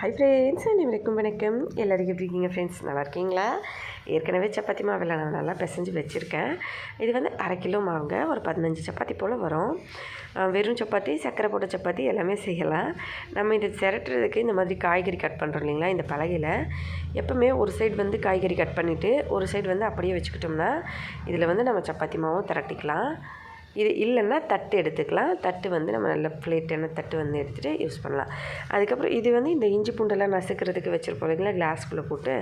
Hi friends அனைவருக்கும் வணக்கம். எல்லாருக்கும் எப்படி இருக்கீங்க ஃப்ரெண்ட்ஸ் நல்லா இருக்கீங்களா? ஏற்கனவே சப்பாத்தி மாவில் நான் நல்லா பிசைஞ்சு வச்சுருக்கேன். இது வந்து அரை கிலோ மாவுங்க. ஒரு பதினஞ்சு சப்பாத்தி போல் வரும். வெறும் சப்பாத்தி சர்க்கரை போட்ட சப்பாத்தி எல்லாமே செய்யலாம். நம்ம இதை திரட்டுறதுக்கு இந்த மாதிரி காய்கறி கட் பண்ணுறோம் இல்லைங்களா இந்த பலகையில். எப்போவுமே ஒரு சைடு வந்து காய்கறி கட் பண்ணிவிட்டு ஒரு சைடு வந்து அப்படியே வச்சுக்கிட்டோம்னா இதில் வந்து நம்ம சப்பாத்தி மாவும் திரட்டிக்கலாம். இது இல்லைன்னா தட்டு எடுத்துக்கலாம். தட்டு வந்து நம்ம நல்ல பிளேட்டான தட்டு வந்து எடுத்துகிட்டு யூஸ் பண்ணலாம். அதுக்கப்புறம் இது வந்து இந்த இஞ்சி பூண்டெல்லாம் நசுக்கிறதுக்கு வச்சுருப்போம் இல்லைங்களா? கிளாஸ்குள்ளே போட்டு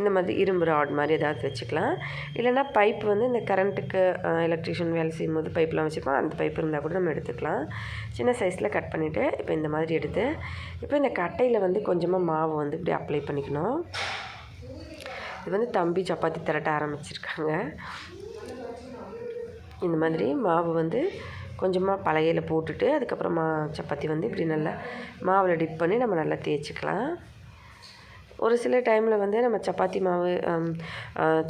இந்த மாதிரி இரும்பு ராட் மாதிரி ஏதாவது வச்சுக்கலாம். இல்லைன்னா பைப் வந்து இந்த கரண்ட்டுக்கு எலக்ட்ரிஷியன் வேலை செய்யும் போது பைப்லாம் வச்சுருப்போம் அந்த பைப் இருந்தால் கூட நம்ம எடுத்துக்கலாம். சின்ன சைஸில் கட் பண்ணிவிட்டு இப்போ இந்த மாதிரி எடுத்து இப்போ இந்த கட்டையில் வந்து கொஞ்சமாக மாவு வந்து இப்படி அப்ளை பண்ணிக்கணும். இது வந்து தம்பி சப்பாத்தி திரட்ட ஆரம்பிச்சிருக்காங்க. இந்த மாதிரி மாவு வந்து கொஞ்சமாக பலகையில் போட்டுட்டு அதுக்கப்புறமா சப்பாத்தி வந்து இப்படி நல்லா மாவில் டிப் பண்ணி நம்ம நல்லா தேய்ச்சிக்கலாம். ஒரு சில டைமில் வந்து நம்ம சப்பாத்தி மாவு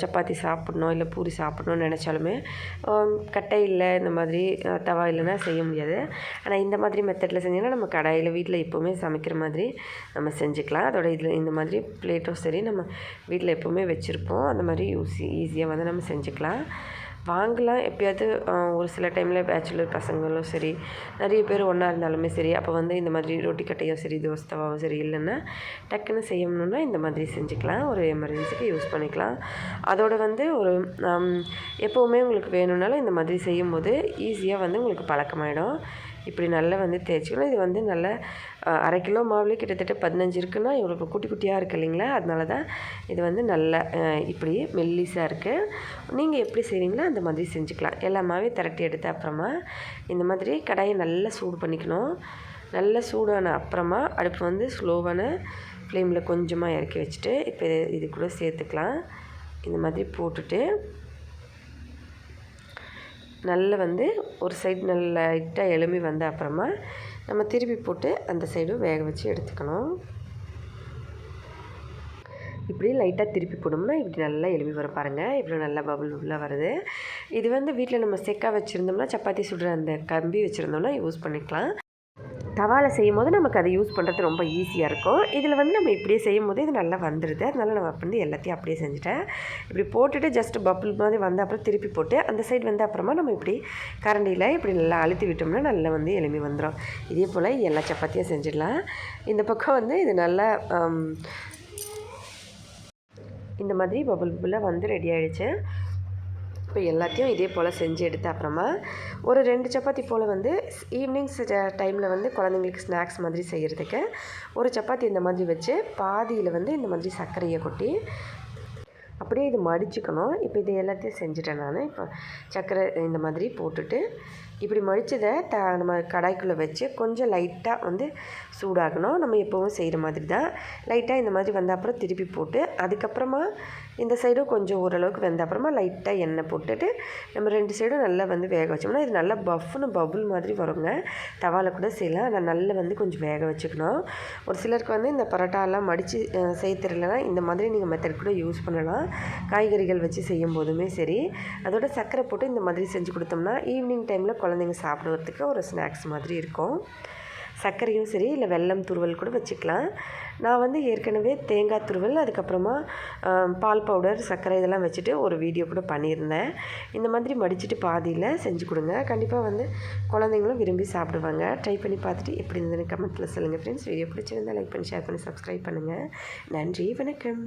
சப்பாத்தி சாப்பிட்ணும் இல்லை பூரி சாப்பிட்ணுன்னு நினச்சாலுமே கட்டை இல்லை இந்த மாதிரி தவா இல்லைன்னா செய்ய முடியாது. ஆனால் இந்த மாதிரி மெத்தடில் செஞ்சோன்னா நம்ம கடையில் வீட்டில் எப்போவுமே சமைக்கிற மாதிரி நம்ம செஞ்சுக்கலாம். அதோட இதில் இந்த மாதிரி பிளேட்டும் சரி நம்ம வீட்டில் எப்போவுமே வச்சுருப்போம். அந்த மாதிரி யூஸி ஈஸியாக வந்து நம்ம செஞ்சுக்கலாம். வாங்கலாம். எப்பயாவது ஒரு சில டைமில் பேச்சுலர் பசங்களும் சரி நிறைய பேர் ஒன்றா இருந்தாலுமே சரி அப்போ வந்து இந்த மாதிரி ரொட்டி கட்டையோ சரி தோசை தவாவோ சரி இல்லைன்னா டக்குன்னு செய்யணும்னா இந்த மாதிரி செஞ்சுக்கலாம். ஒரு எமர்ஜென்சிக்கு யூஸ் பண்ணிக்கலாம். அதோட வந்து ஒரு எப்போவுமே உங்களுக்கு வேணும்னாலும் இந்த மாதிரி செய்யும்போது ஈஸியாக வந்து உங்களுக்கு பழக்கமாயிடும். இப்படி நல்லா வந்து தேய்ச்சிக்கணும். இது வந்து நல்லா அரை கிலோ மாவுலேயே கிட்டத்தட்ட பதினஞ்சு இருக்குன்னா இவ்வளோ குட்டி குட்டியாக இருக்குது இல்லைங்களா? அதனால தான் இது வந்து நல்ல இப்படி மெல்லிஸாக இருக்குது நீங்கள் எப்படி செய்வீங்களோ அந்த மாதிரி செஞ்சுக்கலாம். எல்லா மாவையும் திரட்டி எடுத்த அப்புறமா இந்த மாதிரி கடாயை நல்லா சூடு பண்ணிக்கணும். நல்லா சூடான அப்புறமா அடுப்பு வந்து ஸ்லோவான ஃப்ளேமில் கொஞ்சமாக இறக்கி வச்சுட்டு இப்போ இது- இது கூட சேர்த்துக்கலாம். இந்த மாதிரி போட்டுட்டு நல்ல வந்து ஒரு சைடு நல்ல லைட்டாக எலும்பி வந்த அப்புறமா நம்ம திருப்பி போட்டு அந்த சைடும் வேக வச்சு எடுத்துக்கணும். இப்படி லைட்டாக திருப்பி போட்டோம்னா இப்படி நல்லா எலும்பி வர பாருங்கள் இவ்வளோ நல்லா பபுள் உள்ளே வருது. இது வந்து வீட்டில் நம்ம செக்காக வச்சுருந்தோம்னா சப்பாத்தி சுடுற அந்த கம்பி வச்சுருந்தோம்னா யூஸ் பண்ணிக்கலாம். தவாவில் செய்யும் போது நமக்கு அதை யூஸ் பண்ணுறது ரொம்ப ஈஸியாக இருக்கும். இதில் வந்து நம்ம இப்படியே செய்யும் போது இது நல்லா வந்துடுது அதனால நான் வந்து எல்லாத்தையும் அப்படியே செஞ்சுட்டேன். இப்படி போட்டுட்டு ஜஸ்ட் பப்புள் மாதிரி வந்த அப்புறம் திருப்பி போட்டு அந்த சைடு வந்த அப்புறமா நம்ம இப்படி கரண்டியில் இப்படி நல்லா அழுத்தி விட்டோம்னா நல்லா வந்து எளிமை வந்துடும் இதே போல் எல்லா சப்பாத்தியும் செஞ்சிடலாம். இந்த பக்கம் வந்து இது நல்லா இந்த மாதிரி பபுள் பபுளாக வந்து ரெடி ஆகிடுச்சு இப்போ எல்லாத்தையும் இதே போல் செஞ்சு எடுத்த அப்புறமா ஒரு ரெண்டு சப்பாத்தி போல் வந்து ஈவினிங்ஸ் டைமில் வந்து குழந்தைங்களுக்கு ஸ்நாக்ஸ் மாதிரி செய்கிறதுக்கு ஒரு சப்பாத்தி இந்த மாதிரி வச்சு பாதியில் வந்து இந்த மாதிரி சர்க்கரையை கொட்டி அப்படியே இது மடிச்சுக்கணும். இப்போ இது எல்லாத்தையும் செஞ்சுட்டேன் நான். இப்போ சர்க்கரை இந்த மாதிரி போட்டுட்டு இப்படி மடித்ததை த நம்ம கடாய்க்குள்ளே வச்சு கொஞ்சம் லைட்டாக வந்து சூடாகணும் நம்ம எப்போவும் செய்கிற மாதிரி தான். லைட்டாக இந்த மாதிரி வந்த அப்புறம் திருப்பி போட்டு அதுக்கப்புறமா இந்த சைடும் கொஞ்சம் ஓரளவுக்கு வெந்த அப்புறமா லைட்டாக எண்ணெய் போட்டுட்டு நம்ம ரெண்டு சைடும் நல்லா வந்து வேக வச்சோம்னா இது நல்லா பஃப்னு பபுள் மாதிரி வருங்க. தவாவில் கூட செய்யலாம். ஆனால் நல்லா வந்து கொஞ்சம் வேக வச்சுக்கணும். ஒரு சிலருக்கு வந்து இந்த பரோட்டாலாம் மடித்து செய்ய தெரியலனா இந்த மாதிரி நீங்கள் மெத்தட் கூட யூஸ் பண்ணலாம். காய்கறிகள் வச்சு செய்யும் போதுமே சரி. அதோட சர்க்கரை போட்டு இந்த மாதிரி செஞ்சு கொடுத்தோம்னா ஈவினிங் டைமில் குழந்தைங்க சாப்பிடுறதுக்கு ஒரு ஸ்நாக்ஸ் மாதிரி இருக்கும். சர்க்கரையும் சரி இல்லை வெல்லம் துருவல் கூட வச்சுக்கலாம். நான் வந்து ஏற்கனவே தேங்காய் துருவல் அதுக்கப்புறமா பால் பவுடர் சர்க்கரை இதெல்லாம் வச்சுட்டு ஒரு வீடியோ கூட பண்ணியிருந்தேன். இந்த மாதிரி மடிச்சுட்டு பாதியில் செஞ்சு கொடுங்க. கண்டிப்பாக வந்து குழந்தைங்களும் விரும்பி சாப்பிடுவாங்க. ட்ரை பண்ணி பார்த்துட்டு எப்படி இருந்ததுன்னு கமெண்ட்டில் சொல்லுங்கள் ஃப்ரெண்ட்ஸ் வீடியோ பிடிச்சிருந்தா லைக் பண்ணி ஷேர் பண்ணி சப்ஸ்கிரைப் பண்ணுங்கள் நன்றி வணக்கம்.